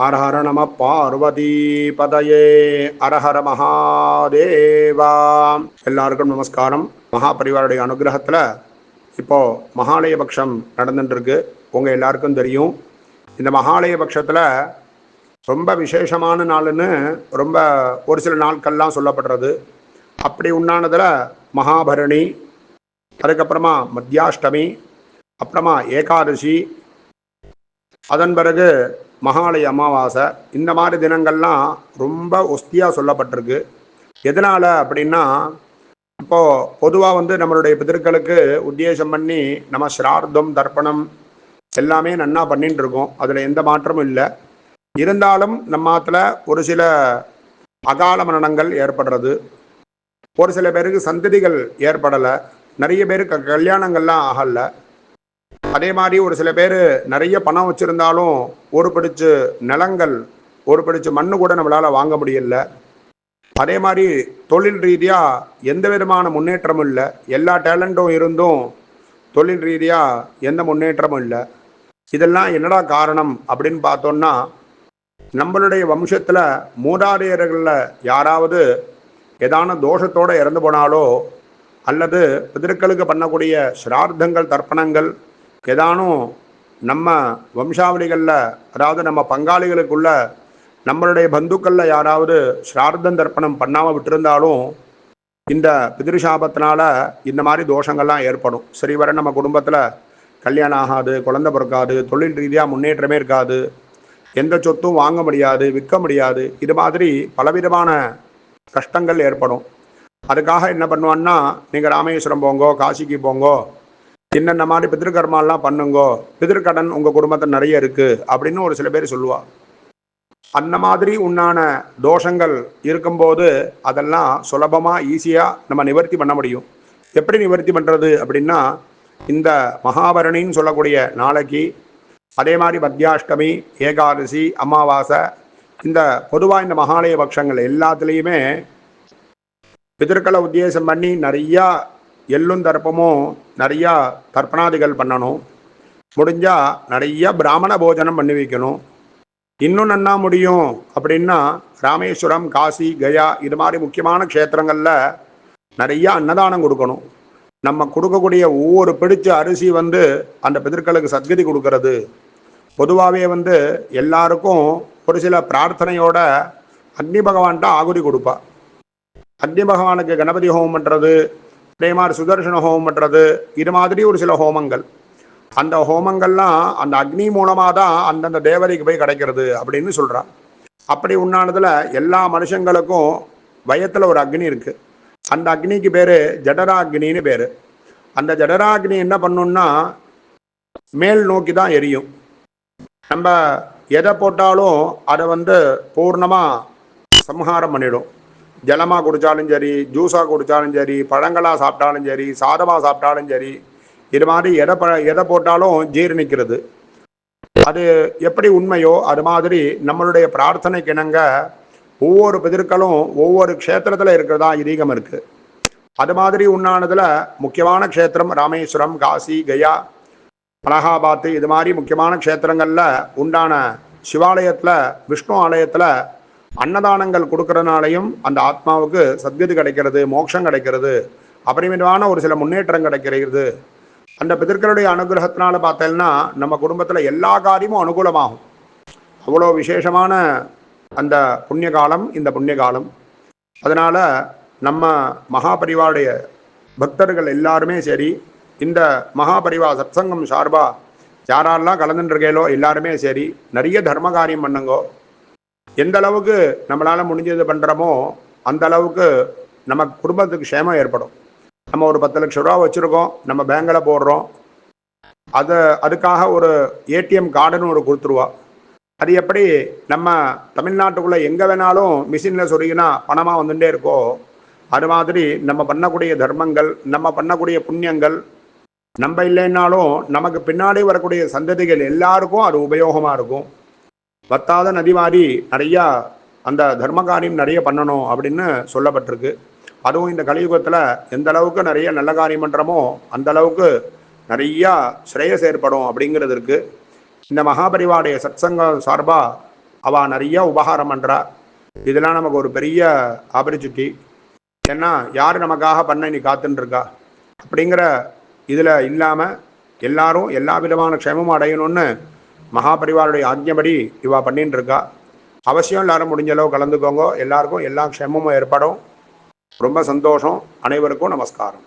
ஹரஹர நம பார்வதி பதயே அரஹர மகாதேவா எல்லாருக்கும் நமஸ்காரம். மகாபரிவாருடைய அனுகிரகத்தில் இப்போ மகாலய பக்ஷம் நடந்துட்டுருக்கு. உங்கள் எல்லாருக்கும் தெரியும். இந்த மகாலய பட்சத்தில் ரொம்ப விசேஷமான நாளுன்னு ரொம்ப ஒரு சில நாட்கள்லாம் சொல்லப்படுறது. அப்படி உண்டானதில் மகாபரணி அதுக்கப்புறமா மத்தியாஷ்டமி அப்புறமா ஏகாதசி அதன் பிறகு மகாலய அமாவாசை இந்த மாதிரி தினங்கள்லாம் ரொம்ப ஒஸ்தியாக சொல்லப்பட்டிருக்கு. எதனால் அப்படின்னா இப்போது பொதுவாக வந்து நம்மளுடைய பிதர்களுக்கு உத்தேசம் பண்ணி நம்ம ஸ்ரார்த்தம் தர்ப்பணம் எல்லாமே நன்னா பண்ணிட்டு இருக்கோம். அதில் எந்த மாற்றமும் இல்லை. இருந்தாலும் நம்ம ஒரு சில அகால மரணங்கள் ஏற்படுறது. ஒரு சில பேருக்கு சந்ததிகள் ஏற்படலை. நிறைய பேருக்கு கல்யாணங்கள்லாம் ஆகலை. அதே மாதிரி ஒரு சில பேர் நிறைய பணம் வச்சுருந்தாலும் ஒரு பிடிச்சு நிலங்கள் ஒரு பிடிச்சு மண்ணு கூட நம்மளால் வாங்க முடியல. அதே மாதிரி தொழில் ரீதியாக எந்த விதமான முன்னேற்றமும் இல்லை. எல்லா டேலண்ட்டும் இருந்தும் தொழில் ரீதியாக எந்த முன்னேற்றமும் இல்லை. இதெல்லாம் என்னடா காரணம் அப்படின்னு பார்த்தோம்னா நம்மளுடைய வம்சத்தில் மூதாதையர்களில் யாராவது ஏதான தோஷத்தோடு இறந்து போனாலோ அல்லது பிதர்களுக்கு பண்ணக்கூடிய சிரார்த்தங்கள் தர்ப்பணங்கள் ஏதானும் நம்ம வம்சாவளிகளில் அதாவது நம்ம பங்காளிகளுக்குள்ள நம்மளுடைய பந்துக்களில் யாராவது ஸ்ரார்த்தம் தர்ப்பணம் பண்ணாமல் விட்டிருந்தாலும் இந்த பிதிருஷாபத்தினால இந்த மாதிரி தோஷங்கள்லாம் ஏற்படும். சரி வர நம்ம குடும்பத்தில் கல்யாணம் ஆகாது குழந்தை பிறக்காது தொழில் ரீதியாக முன்னேற்றமே இருக்காது எந்த சொத்தும் வாங்க முடியாது விற்க முடியாது இது மாதிரி பலவிதமான கஷ்டங்கள் ஏற்படும். அதுக்காக என்ன பண்ணுவான்னா நீங்கள் ராமேஸ்வரம் போங்கோ காசிக்கு போங்கோ என்னென்ன மாதிரி பிதிருக்கர்மாலாம் பண்ணுங்கோ பிதிருக்கடன் உங்கள் குடும்பத்தில் நிறைய இருக்குது அப்படின்னு ஒரு சில பேர் சொல்லுவா. அந்த மாதிரி உண்டான தோஷங்கள் இருக்கும்போது அதெல்லாம் சுலபமாக ஈஸியாக நம்ம நிவர்த்தி பண்ண முடியும். எப்படி நிவர்த்தி பண்ணுறது அப்படின்னா இந்த மகாபரணின்னு சொல்லக்கூடிய நாளைக்கு அதே மாதிரி மத்தியாஷ்டமி ஏகாதசி அமாவாசை இந்த பொதுவாக இந்த மகாலய பட்சங்கள் எல்லாத்துலேயுமே பிதற்களை உத்தேசம் பண்ணி நிறையா எள்ளும் தர்ப்பமும் நிறையா தர்ப்பணாதிகள் பண்ணணும். முடிஞ்சால் நிறைய பிராமண போஜனம் பண்ணி வைக்கணும். இன்னும் நன்னா முடியும் அப்படின்னா ராமேஸ்வரம் காசி கயா இது மாதிரி முக்கியமான க்ஷேத்திரங்களில் நிறைய அன்னதானம் கொடுக்கணும். நம்ம கொடுக்கக்கூடிய ஒவ்வொரு பிடிச்ச அரிசி வந்து அந்த பிதர்களுக்கு சத்கதி கொடுக்கறது. பொதுவாகவே வந்து எல்லாருக்கும் ஒரு சில பிரார்த்தனையோட அக்னி பகவான்கிட்ட ஆகுதி கொடுப்பா. அக்னி பகவானுக்கு கணபதி ஹோமம் பண்ணுறது அதே மாதிரி சுதர்சன ஹோமம் பண்ணுறது இது மாதிரி ஒரு சில ஹோமங்கள். அந்த ஹோமங்கள்லாம் அந்த அக்னி மூலமாக தான் அந்தந்த தேவதைக்கு போய் கிடைக்கிறது அப்படின்னு சொல்கிறான் அப்படி உண்டானதில் எல்லா மனுஷங்களுக்கும் வயத்தில் ஒரு அக்னி இருக்குது அந்த அக்னிக்கு பேர் ஜடராக்னின்னு பேர். அந்த ஜடராக்னி என்ன பண்ணுன்னா மேல் நோக்கி தான் எரியும். நம்ம எதை போட்டாலும் அதை வந்து பூர்ணமாக சம்ஹாரம் பண்ணிடும். ஜலமாக குடித்தாலும் சரி ஜூஸாக குடித்தாலும் சரி பழங்களாக சாப்பிட்டாலும் சரி சாதமாக சாப்பிட்டாலும் சரி இது மாதிரி எதை ப எதை போட்டாலும் ஜீரணிக்கிறது. அது எப்படி உண்மையோ அது மாதிரி நம்மளுடைய பிரார்த்தனைக்கு இணங்க ஒவ்வொரு பிதற்களும் ஒவ்வொரு க்ஷேத்திரத்தில் இருக்கிறதா இதீகம் இருக்குது அது மாதிரி உண்டானதில் முக்கியமான க்ஷேத்திரம் ராமேஸ்வரம் காசி கயா அலகாபாத்து இது மாதிரி முக்கியமான க்ஷேத்திரங்களில் உண்டான சிவாலயத்தில் விஷ்ணு ஆலயத்தில் அன்னதானங்கள் கொடுக்கறதுனாலையும் அந்த ஆத்மாவுக்கு சத்கதி கிடைக்கிறது மோட்சம் கிடைக்கிறது அபரிமிதமான ஒரு சில முன்னேற்றம் கிடைக்கிறது. அந்த பிதர்களுடைய அனுகிரகத்தினால பார்த்தேன்னா நம்ம குடும்பத்தில் எல்லா காரியமும் அனுகூலமாகும். அவ்வளோ விசேஷமான அந்த புண்ணிய காலம் இந்த புண்ணிய காலம் அதனால் நம்ம மகாபரிவாருடைய பக்தர்கள் எல்லாருமே சரி இந்த மகாபரிவா சத்சங்கம் சார்பாக யாரெல்லாம் கலந்துருக்கேலோ எல்லாருமே சரி நிறைய தர்ம காரியம் பண்ணுங்கோ. எந்த அளவுக்கு நம்மளால் முடிஞ்சது பண்ணுறோமோ அந்த அளவுக்கு நம்ம குடும்பத்துக்கு க்ஷேமம் ஏற்படும். நம்ம ஒரு பத்து லட்ச ரூபா வச்சுருக்கோம் நம்ம பேங்கில் போடுறோம். அதை அதுக்காக ஒரு ஏடிஎம் கார்டுன்னு ஒரு கொடுத்துருவா. அது எப்படி நம்ம தமிழ்நாட்டுக்குள்ளே எங்கே வேணாலும் மிஷினில் சொருகினா பணமாக வந்துட்டே இருக்கோ அது மாதிரி நம்ம பண்ணக்கூடிய தர்மங்கள் நம்ம பண்ணக்கூடிய புண்ணியங்கள் நம்ம இல்லைன்னாலும் நமக்கு பின்னாடி வரக்கூடிய சந்ததிகள் எல்லாருக்கும் அது உபயோகமாக இருக்கும். வத்தாத நதி மாதிரி நிறையா அந்த தர்ம காரியம் நிறைய பண்ணணும் அப்படின்னு சொல்லப்பட்டிருக்கு. அதுவும் இந்த கலியுகத்தில் எந்த அளவுக்கு நிறைய நல்ல காரியம் பண்ணுறமோ அந்த அளவுக்கு நிறையா ஸ்ரேயஸ் ஏற்படும் அப்படிங்கிறது இருக்குது இந்த மகாபரிவாடைய சத்சங்கம் சார்பாக அவள் நிறையா உபகாரம் பண்ணுறா இதெல்லாம் நமக்கு ஒரு பெரிய ஆப்பர்ச்சுனிட்டி ஏன்னா யார் நமக்காக பண்ண நீ காத்துட்டுருக்கா அப்படிங்கிற இதில் இல்லாமல் எல்லாரும் எல்லா விதமான க்ஷேமும் அடையணும்னு மகாபரிவாருடைய ஆజ్ఞபடி இவா பண்ணின்னு இருக்கா அவசியம் எல்லாரும் முடிஞ்ச அளவு கலந்துக்கோங்க. எல்லாருக்கும் எல்லா க்ஷமமும் ஏற்படும். ரொம்ப சந்தோஷம். அனைவருக்கும் நமஸ்காரம்.